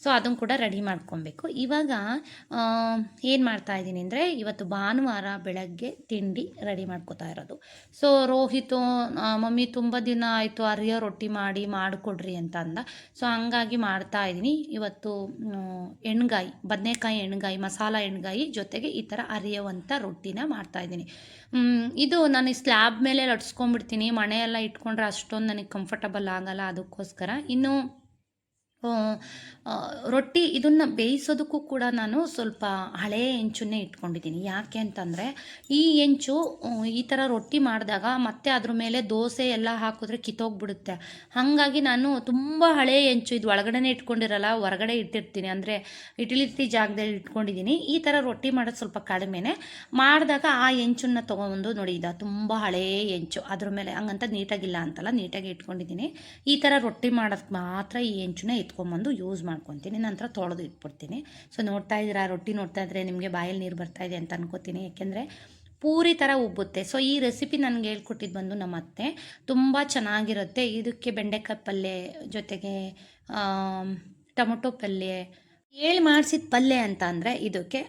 ಸೊ ಅದನ್ನು ಕೂಡ ರೆಡಿ ಮಾಡ್ಕೊಬೇಕು. ಇವಾಗ ಏನು ಮಾಡ್ತಾ ಇದ್ದೀನಿ ಅಂದರೆ, ಇವತ್ತು ಭಾನುವಾರ ಬೆಳಗ್ಗೆ ತಿಂಡಿ ರೆಡಿ ಮಾಡ್ಕೋತಾ ಇರೋದು. ಸೊ, ರೋಹಿತು ಮಮ್ಮಿ ತುಂಬ ದಿನ ಆಯಿತು ಅರಿಯೋ ರೊಟ್ಟಿ ಮಾಡಿ ಮಾಡಿಕೊಡ್ರಿ ಅಂತ ಅಂದ. ಸೊ, ಹಂಗಾಗಿ ಮಾಡ್ತಾ ಇದ್ದೀನಿ. ಇವತ್ತು ಎಣ್ಗಾಯಿ, ಬದನೆಕಾಯಿ ಎಣ್ಗಾಯಿ, ಮಸಾಲ ಎಣ್ಗಾಯಿ ಜೊತೆಗೆ ಈ ಥರ ಅರಿಯುವಂಥ ರೊಟ್ಟಿನ ಮಾಡ್ತಾಯಿದ್ದೀನಿ ಇದು ನಾನು ಈ ಸ್ಲ್ಯಾಬ್ ಮೇಲೆ ಲಟ್ಸ್ಕೊಂಡ್ಬಿಡ್ತೀನಿ. ಮನೆಯೆಲ್ಲ ಇಟ್ಕೊಂಡ್ರೆ ಅಷ್ಟೊಂದು ನನಗೆ ಕಂಫರ್ಟಬಲ್ ಆಗಲ್ಲ ಅದಕ್ಕೋಸ್ಕರ. ಇನ್ನು ರೊಟ್ಟಿ ಇದನ್ನು ಬೇಯಿಸೋದಕ್ಕೂ ಕೂಡ ನಾನು ಸ್ವಲ್ಪ ಹಳೆ ಹೆಂಚನ್ನೇ ಇಟ್ಕೊಂಡಿದ್ದೀನಿ. ಯಾಕೆ ಅಂತಂದರೆ, ಈ ಹೆಂಚು ಈ ಥರ ರೊಟ್ಟಿ ಮಾಡಿದಾಗ ಮತ್ತೆ ಅದ್ರ ಮೇಲೆ ದೋಸೆ ಎಲ್ಲ ಹಾಕಿದ್ರೆ ಕಿತ್ತೋಗ್ಬಿಡುತ್ತೆ. ಹಾಗಾಗಿ ನಾನು ತುಂಬ ಹಳೆ ಹೆಂಚು, ಇದು ಒಳಗಡೆನೇ ಇಟ್ಕೊಂಡಿರಲ್ಲ, ಹೊರಗಡೆ ಇಟ್ಟಿರ್ತೀನಿ. ಅಂದರೆ ಇಟಿಲಿಟಿ ಜಾಗದಲ್ಲಿ ಇಟ್ಕೊಂಡಿದ್ದೀನಿ. ಈ ಥರ ರೊಟ್ಟಿ ಮಾಡೋದು ಸ್ವಲ್ಪ ಕಡಿಮೆನೆ. ಮಾಡಿದಾಗ ಆ ಹೆಂಚನ್ನು ತೊಗೊಂಬಂದು ನೋಡಿ, ಇದು ತುಂಬ ಹಳೆ ಹೆಂಚು. ಅದ್ರ ಮೇಲೆ ಹಂಗಂತ ನೀಟಾಗಿಲ್ಲ ಅಂತಲ್ಲ, ನೀಟಾಗಿ ಇಟ್ಕೊಂಡಿದ್ದೀನಿ. ಈ ಥರ ರೊಟ್ಟಿ ಮಾಡೋದಕ್ಕೆ ಮಾತ್ರ ಈ ಹೆಂಚನ್ನ ಎತ್ಕೊಂಬಂದು ಯೂಸ್ ಮಾಡ್ಕೊತೀನಿ. ನಂತರ ತೊಳೆದು ಇಟ್ಬಿಡ್ತೀನಿ. ಸೊ ನೋಡ್ತಾ ಇದ್ದೀರಾ, ರೊಟ್ಟಿ ನೋಡ್ತಾ ಇದ್ರೆ ನಿಮಗೆ ಬಾಯಲ್ಲಿ ನೀರು ಬರ್ತಾ ಇದೆ ಅಂತ ಅನ್ಕೋತೀನಿ. ಯಾಕೆಂದರೆ ಪೂರಿ ಥರ ಉಬ್ಬುತ್ತೆ. ಸೊ ಈ ರೆಸಿಪಿ ನನಗೆ ಹೇಳ್ಕೊಟ್ಟಿದ್ದು ಬಂದು ನಮ್ಮ ಅತ್ತೆ. ತುಂಬ ಚೆನ್ನಾಗಿರುತ್ತೆ. ಇದಕ್ಕೆ ಬೆಂಡೆಕಾಯಿ ಪಲ್ಯ ಜೊತೆಗೆ ಟೊಮೊಟೊ ಪಲ್ಯ ಹೇಳಿ ಮಾಡಿಸಿದ ಪಲ್ಯ ಅಂತ ಅಂದರೆ ಇದಕ್ಕೆ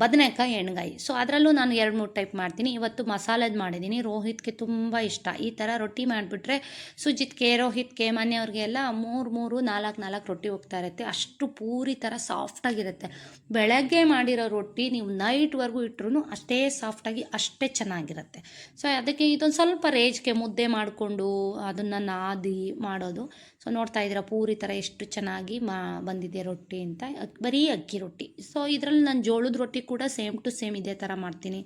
ಬದನೆಕಾಯಿ ಎಣ್ಗಾಯಿ. ಸೊ ಅದರಲ್ಲೂ ನಾನು ಎರಡು ಮೂರು ಟೈಪ್ ಮಾಡ್ತೀನಿ. ಇವತ್ತು ಮಸಾಲದ ಮಾಡಿದ್ದೀನಿ ರೋಹಿತ್ಗೆ ತುಂಬ ಇಷ್ಟ. ಈ ಥರ ರೊಟ್ಟಿ ಮಾಡಿಬಿಟ್ರೆ ಸುಜಿತ್ಗೆ ರೋಹಿತ್ಗೆ ಮನೆಯವ್ರಿಗೆ ಎಲ್ಲ ಮೂರು ಮೂರು, ನಾಲ್ಕು ನಾಲ್ಕು ರೊಟ್ಟಿ ಹೋಗ್ತಾ ಇರುತ್ತೆ. ಅಷ್ಟು ಪೂರಿ ಥರ ಸಾಫ್ಟಾಗಿರುತ್ತೆ ಬೆಳಗ್ಗೆ ಮಾಡಿರೋ ರೊಟ್ಟಿ ನೀವು ನೈಟ್ವರೆಗೂ ಇಟ್ಟರು ಅಷ್ಟೇ ಸಾಫ್ಟಾಗಿ ಅಷ್ಟೇ ಚೆನ್ನಾಗಿರುತ್ತೆ. ಸೊ ಅದಕ್ಕೆ ಇದೊಂದು ಸ್ವಲ್ಪ ರೇಜ್ಗೆ ಮುದ್ದೆ ಮಾಡಿಕೊಂಡು ಅದನ್ನು ನಾದಿ ಮಾಡೋದು. ಸೊ ನೋಡ್ತಾ ಇದ್ದೀರಾ ಪೂರಿ ಥರ ಎಷ್ಟು ಚೆನ್ನಾಗಿ ಮಾ, ಬಂದಿದೆ ರೊಟ್ಟಿ ಅಂತ. ಬರೀ ಅಕ್ಕಿ ರೊಟ್ಟಿ. ಸೊ ಇದರಲ್ಲಿ ನಾನು ಜೋಳದ ರೊಟ್ಟಿ ಕೂಡ ಸೇಮ್ ಟು ಸೇಮ್ ಇದೇ ಥರ ಮಾಡ್ತೀನಿ.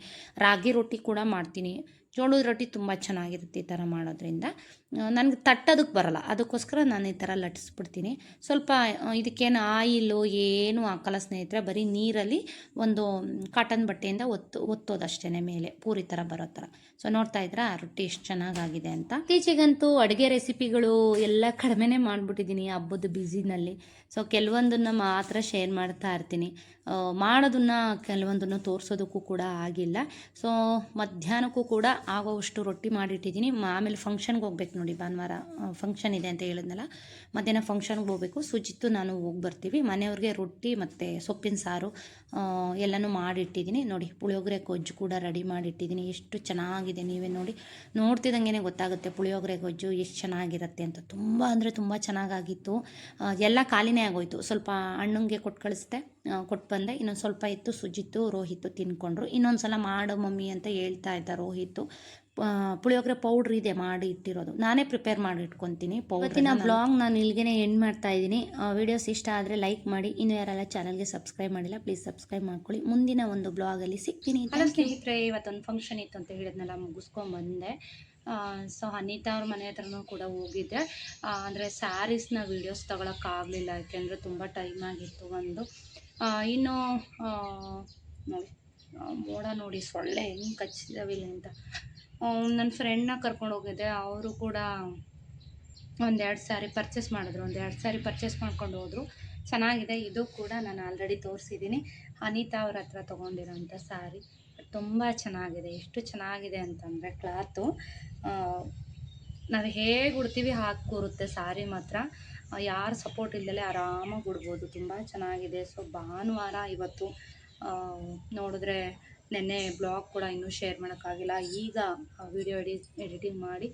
ರಾಗಿ ರೊಟ್ಟಿ ಕೂಡ ಮಾಡ್ತೀನಿ. ಜೋಳದ ರೊಟ್ಟಿ ತುಂಬ ಚೆನ್ನಾಗಿರುತ್ತೆ ಈ ಥರ ಮಾಡೋದ್ರಿಂದ. ನನಗೆ ತಟ್ಟೋದಕ್ಕೆ ಬರಲ್ಲ. ಅದಕ್ಕೋಸ್ಕರ ನಾನು ಈ ಥರ ಲಟ್ಟಿಸ್ಬಿಡ್ತೀನಿ. ಸ್ವಲ್ಪ ಇದಕ್ಕೇನು ಆಯಿಲು, ಏನೂ ಹಾಕಲ್ಲ ಸ್ನೇಹಿತರೆ, ಬರೀ ನೀರಲ್ಲಿ ಒಂದು ಕಾಟನ್ ಬಟ್ಟೆಯಿಂದ ಒತ್ತು ಒತ್ತೋದಷ್ಟೇ ಮೇಲೆ. ಪೂರಿ ಥರ ಬರೋ ಥರ. ಸೊ, ನೋಡ್ತಾ ಇದ್ರಾ ರೊಟ್ಟಿ ಎಷ್ಟು ಚೆನ್ನಾಗಾಗಿದೆ ಅಂತ. ಇತ್ತೀಚೆಗಂತೂ ಅಡುಗೆ ರೆಸಿಪಿಗಳು ಎಲ್ಲ ಕಡಿಮೆನೇ ಮಾಡಿಬಿಟ್ಟಿದ್ದೀನಿ ಹಬ್ಬದ ಬ್ಯುಸಿನಲ್ಲಿ ಸೊ, ಕೆಲವೊಂದನ್ನು ಮಾತ್ರ ಶೇರ್ ಮಾಡ್ತಾ ಇರ್ತೀನಿ. ಮಾಡೋದನ್ನು ಕೆಲವೊಂದನ್ನು ತೋರಿಸೋದಕ್ಕೂ ಕೂಡ ಆಗಿಲ್ಲ. ಸೊ, ಮಧ್ಯಾಹ್ನಕ್ಕೂ ಕೂಡ ಆಗೋವಷ್ಟು ರೊಟ್ಟಿ ಮಾಡಿಟ್ಟಿದ್ದೀನಿ. ಆಮೇಲೆ ಫಂಕ್ಷನ್ಗೆ ಹೋಗ್ಬೇಕು ನೋಡಿ ಭಾನುವಾರ ಫಂಕ್ಷನ್ ಇದೆ ಅಂತ ಹೇಳಿದ್ನಲ್ಲ, ಮಧ್ಯಾಹ್ನ ಫಂಕ್ಷನ್ಗೆ ಹೋಗ್ಬೇಕು. ಸುಜಿತ್ತು, ನಾನು ಹೋಗಿ ಬರ್ತೀವಿ. ಮನೆಯವ್ರಿಗೆ ರೊಟ್ಟಿ ಮತ್ತು ಸೊಪ್ಪಿನ ಸಾರು ಎಲ್ಲನೂ ಮಾಡಿಟ್ಟಿದ್ದೀನಿ. ನೋಡಿ, ಪುಳಿಯೋಗರೆ ಗೊಜ್ಜು ಕೂಡ ರೆಡಿ ಮಾಡಿಟ್ಟಿದ್ದೀನಿ. ಎಷ್ಟು ಚೆನ್ನಾಗಿದೆ ನೀವೇ ನೋಡಿ. ನೋಡ್ತಿದ್ದಂಗೆ ಗೊತ್ತಾಗುತ್ತೆ ಪುಳಿಯೋಗರೆ ಗೊಜ್ಜು ಎಷ್ಟು ಚೆನ್ನಾಗಿರುತ್ತೆ ಅಂತ. ತುಂಬ ಅಂದರೆ ತುಂಬ ಚೆನ್ನಾಗಾಗಿತ್ತು. ಎಲ್ಲ ಖಾಲಿನೇ ಆಗೋಯ್ತು. ಸ್ವಲ್ಪ ಅಣ್ಣಂಗೆ ಕೊಟ್ಟು ಕಳಿಸ್ದೆ ಕೊಟ್ಟು ಬಂದೆ. ಇನ್ನೊಂದು ಸ್ವಲ್ಪ ಇತ್ತು ಸುಜಿತ್ತು, ರೋಹಿತ್ತು ತಿನ್ಕೊಂಡ್ರು. ಇನ್ನೊಂದು ಸಲ ಮಾಡು ಮಮ್ಮಿ ಅಂತ ಹೇಳ್ತಾ ಇದ್ದ ರೋಹಿತ್ತು. ಪುಳಿಯೋಗರೆ ಪೌಡ್ರ್ ಇದೆ ಮಾಡಿ ಇಟ್ಟಿರೋದು. ನಾನೇ ಪ್ರಿಪೇರ್ ಮಾಡಿ ಇಟ್ಕೊತೀನಿ ಇವತ್ತಿನ ಬ್ಲಾಗ್ ನಾನು ಇಲ್ಲಿಗೆ ಎಂಡ್ ಮಾಡ್ತಾ ಇದ್ದೀನಿ. ವಿಡಿಯೋಸ್ ಇಷ್ಟ ಆದರೆ ಲೈಕ್ ಮಾಡಿ. ಇನ್ನು ಯಾರೆಲ್ಲ ಚಾನಲ್ಗೆ ಸಬ್ಸ್ಕ್ರೈಬ್ ಮಾಡಿಲ್ಲ ಪ್ಲೀಸ್ ಸಬ್ಸ್ಕ್ರೈಬ್ ಮಾಡ್ಕೊಳ್ಳಿ. ಮುಂದಿನ ಒಂದು ಬ್ಲಾಗಲ್ಲಿ ಸಿಗ್ತೀನಿ. ಹಲೋ ಸ್ನೇಹಿತರೆ ಇವತ್ತೊಂದು ಫಂಕ್ಷನ್ ಇತ್ತು ಅಂತ ಹೇಳಿದ್ನಲ್ಲ ಮುಗಿಸ್ಕೊಂಡ್ಬಂದೆ. ಸೊ ಅನಿತಾ ಅವ್ರ ಮನೆ ಹತ್ರನೂ ಕೂಡ ಹೋಗಿದ್ದೆ. ಅಂದರೆ ಸ್ಯಾರೀಸ್ನ ವೀಡಿಯೋಸ್ ತೊಗೊಳಕ್ಕಾಗಲಿಲ್ಲ ಯಾಕೆಂದರೆ ತುಂಬ ಟೈಮ್ ಆಗಿತ್ತು ಒಂದು. ಇನ್ನು ಮೋಡ ನೋಡಿ ಸೊಳ್ಳೆ ಹೆಂಗೆ ಕಚ್ಚಿದವಿಲ್ಲ ಅಂತ. ನನ್ನ ಫ್ರೆಂಡ್ನ ಕರ್ಕೊಂಡು ಹೋಗಿದ್ದೆ. ಅವರು ಕೂಡ ಒಂದೆರಡು ಸ್ಯಾರಿ ಪರ್ಚೇಸ್ ಮಾಡಿದ್ರು. ಒಂದೆರಡು ಸ್ಯಾರಿ ಪರ್ಚೇಸ್ ಮಾಡ್ಕೊಂಡು ಹೋದರು. ಚೆನ್ನಾಗಿದೆ. ಇದು ಕೂಡ ನಾನು ಆಲ್ರೆಡಿ ತೋರಿಸಿದ್ದೀನಿ ಅನಿತಾ ಅವ್ರ ಹತ್ರ ತೊಗೊಂಡಿರೋಂಥ ಸ್ಯಾರಿ ತುಂಬ ಚೆನ್ನಾಗಿದೆ. ಎಷ್ಟು ಚೆನ್ನಾಗಿದೆ ಅಂತಂದರೆ ಕ್ಲಾತು. ನಾವು ಹೇಗೆ ಉಡ್ತೀವಿ ಹಾಕಿ ಕೂರುತ್ತೆ ಸ್ಯಾರಿ ಮಾತ್ರ. ಯಾರು ಸಪೋರ್ಟ್ ಇಲ್ಲದೆ ಆರಾಮಾಗಿ ಉಡ್ಬೋದು. ತುಂಬ ಚೆನ್ನಾಗಿದೆ. ಸೊ ಭಾನುವಾರ ಇವತ್ತು ನೋಡಿದ್ರೆ ನೆನ್ನೆ ಬ್ಲಾಗ್ ಕೂಡ ಇನ್ನೂ ಶೇರ್ ಮಾಡೋಕ್ಕಾಗಿಲ್ಲ. ಈಗ ವಿಡಿಯೋ ಎಡಿ ಎಡಿಟಿಂಗ್ ಮಾಡಿ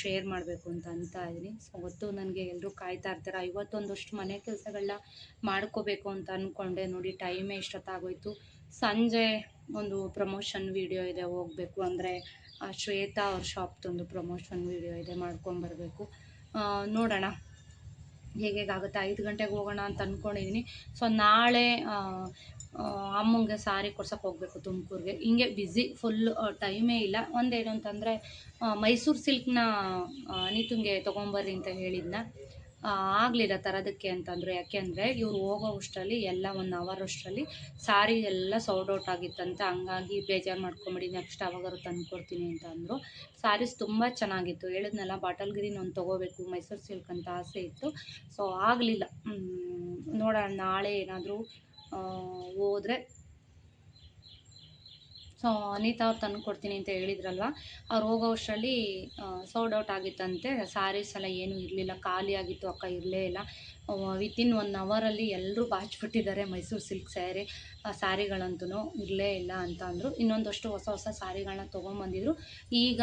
ಶೇರ್ ಮಾಡಬೇಕು ಅಂತ ಅಂತ ಇದ್ದೀನಿ. ಸೊ ಅವತ್ತು ನನಗೆ ಎಲ್ಲರೂ ಕಾಯ್ತಾ ಇರ್ತಾರೆ? ಐವತ್ತೊಂದಷ್ಟು ಮನೆ ಕೆಲಸಗಳನ್ನ ಮಾಡ್ಕೋಬೇಕು ಅಂತ ಅಂದ್ಕೊಂಡೆ ನೋಡಿ, ಟೈಮೇ ಇಷ್ಟೊತ್ತಾಗೋಯ್ತು. ಸಂಜೆ ಒಂದು ಪ್ರಮೋಷನ್ ವಿಡಿಯೋ ಇದೆ, ಹೋಗಬೇಕು ಅಂದರೆ ಶ್ವೇತಾ ಅವ್ರ ಶಾಪ್ದೊಂದು ಪ್ರಮೋಷನ್ ವಿಡಿಯೋ ಇದೆ ಮಾಡ್ಕೊಂಬರ್ಬೇಕು. ನೋಡೋಣ ನೋಡೋಣ. ಹೇಗೇಗಾಗುತ್ತೆ? ಐದು ಗಂಟೆಗೆ ಹೋಗೋಣ ಅಂತ ಅಂದ್ಕೊಂಡಿದ್ದೀನಿ ಸೊ ನಾಳೆ ಅಮ್ಮಂಗೆ ಸಾರಿ ಕೊಡ್ಸೋಕೆ ಹೋಗಬೇಕು ತುಮಕೂರಿಗೆ. ಹಿಂಗೆ ಬ್ಯುಸಿ ಫುಲ್ ಟೈಮೇ ಇಲ್ಲ. ಒಂದೇನು ಅಂತಂದರೆ ಮೈಸೂರು ಸಿಲ್ಕ್ನ ಅನಿತಂಗೆ ತೊಗೊಂಬರ್ರಿ ಅಂತ ಹೇಳಿದ್ನ. ಆಗಲಿಲ್ಲ ತರೋದಕ್ಕೆ ಅಂತಂದರು ಯಾಕೆಂದರೆ ಇವ್ರು ಹೋಗೋ ಅಷ್ಟರಲ್ಲಿ, ಎಲ್ಲ ಒನ್ ಅವರ್ ಅಷ್ಟರಲ್ಲಿ ಸಾರಿ ಎಲ್ಲ ಸೌಡ್ ಔಟ್ ಆಗಿತ್ತಂತೆ. ಹಂಗಾಗಿ ಬೇಜಾರು ಮಾಡ್ಕೊಂಬಿಡಿ ನೆಕ್ಸ್ಟ್ ಅವಾಗಾರು ತಂದ್ಕೊಡ್ತೀನಿ ಅಂತ ಅಂದರು. ಸ್ಯಾರೀಸ್ ತುಂಬ ಚೆನ್ನಾಗಿತ್ತು. ಹೇಳಿದ್ನಲ್ಲ ಬಾಟಲ್ ಗ್ರೀನ್ ಒಂದು ತೊಗೋಬೇಕು, ಮೈಸೂರು ಸಿಲ್ಕ್ ಅಂತ ಆಸೆ ಇತ್ತು. ಸೊ ಆಗಲಿಲ್ಲ. ನೋಡೋಣ, ನಾಳೆ ಏನಾದರೂ ಹೋದರೆ. ಸೊ ಅನಿತಾ ಅವ್ರು ತಂದು ಕೊಡ್ತೀನಿ ಅಂತ ಹೇಳಿದ್ರಲ್ವ? ಅವ್ರು ಹೋಗೋ ಅಷ್ಟರಲ್ಲಿ ಸೌಡ್ ಔಟ್ ಆಗಿತ್ತಂತೆ. ಸ್ಯಾರೀಸ್ ಎಲ್ಲ ಏನೂ ಇರಲಿಲ್ಲ, ಖಾಲಿ ಆಗಿತ್ತು, ಅಕ್ಕ ಇರಲೇ ಇಲ್ಲ. ವಿತಿನ್ ಒನ್ ಅವರಲ್ಲಿ ಎಲ್ಲರೂ ಬಾಚ್ಬಿಟ್ಟಿದ್ದಾರೆ ಮೈಸೂರು ಸಿಲ್ಕ್ ಸ್ಯಾರಿ. ಸ್ಯಾರಿಗಳಂತೂ ಇರಲೇ ಇಲ್ಲ ಅಂತ ಅಂದರು. ಇನ್ನೊಂದಷ್ಟು ಹೊಸ ಹೊಸ ಸ್ಯಾರಿಗಳನ್ನ ತೊಗೊಂಬಂದಿದ್ರು. ಈಗ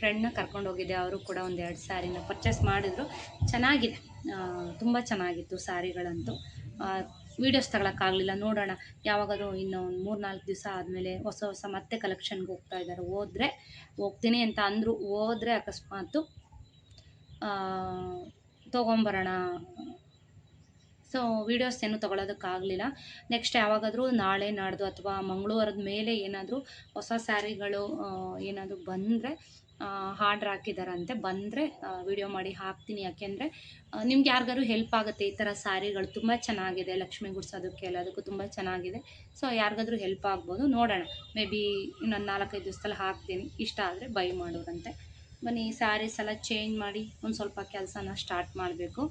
ಫ್ರೆಂಡ್ನ ಕರ್ಕೊಂಡು ಹೋಗಿದ್ದೆ ಅವರು ಕೂಡ ಒಂದು ಎರಡು ಸ್ಯಾರಿನ ಪರ್ಚೇಸ್ ಮಾಡಿದ್ರು. ಚೆನ್ನಾಗಿದೆ. ತುಂಬ ಚೆನ್ನಾಗಿತ್ತು ಸ್ಯಾರಿಗಳಂತೂ. ವೀಡಿಯೋಸ್ ತಗೊಳಕ್ಕಾಗಲಿಲ್ಲ. ನೋಡೋಣ, ಯಾವಾಗಾದರೂ ಇನ್ನು ಒಂದು ಮೂರು ನಾಲ್ಕು ದಿವಸ ಆದಮೇಲೆ ಹೊಸ ಹೊಸ ಮತ್ತೆ ಕಲೆಕ್ಷನ್ಗೆ ಹೋಗ್ತಾ ಇದ್ದಾರೆ. ಹೋದರೆ, ಹೋಗ್ತೀನಿ ಅಂತ ಅಂದರು ಹೋದರೆ ಅಕಸ್ಮಾತು ತೊಗೊಂಬರೋಣ. ಸೊ ವೀಡಿಯೋಸ್ ಏನು ತೊಗೊಳೋದಕ್ಕಾಗಲಿಲ್ಲ. ನೆಕ್ಸ್ಟ್ ಯಾವಾಗಾದರೂ ನಾಳೆ, ನಾಡ್ದು ಅಥವಾ ಮಂಗಳವಾರದ ಮೇಲೆ ಏನಾದರೂ ಹೊಸ ಸ್ಯಾರಿಗಳು ಏನಾದರೂ ಬಂದರೆ ಆರ್ಡ್ರ್ ಹಾಕಿದಾರಂತೆ. ಬಂದರೆ ವಿಡಿಯೋ ಮಾಡಿ ಹಾಕ್ತೀನಿ. ಯಾಕೆಂದರೆ ನಿಮ್ಗೆ ಯಾರಿಗಾರು ಹೆಲ್ಪ್ ಆಗುತ್ತೆ ಈ ಥರ ಸ್ಯಾರಿಗಳು ತುಂಬ ಚೆನ್ನಾಗಿದೆ. ಲಕ್ಷ್ಮಿ ಗುಡ್ಸೋದಕ್ಕೆ ಎಲ್ಲದಕ್ಕೂ ತುಂಬ ಚೆನ್ನಾಗಿದೆ. ಸೊ ಯಾರಿಗಾದ್ರೂ ಹೆಲ್ಪ್ ಆಗ್ಬೋದು. ನೋಡೋಣ. ಮೇ ಬಿ ಇನ್ನೊಂದು ನಾಲ್ಕೈದು ದಿವಸದಲ್ಲಿ ಹಾಕ್ತೀನಿ. ಇಷ್ಟ ಆದರೆ ಬೈ ಮಾಡೋರಂತೆ. ಬನ್ನಿ ಸ್ಯಾರೀಸ್ ಎಲ್ಲ ಚೇಂಜ್ ಮಾಡಿ ಒಂದು ಸ್ವಲ್ಪ ಕೆಲಸನ ಸ್ಟಾರ್ಟ್ ಮಾಡಬೇಕು.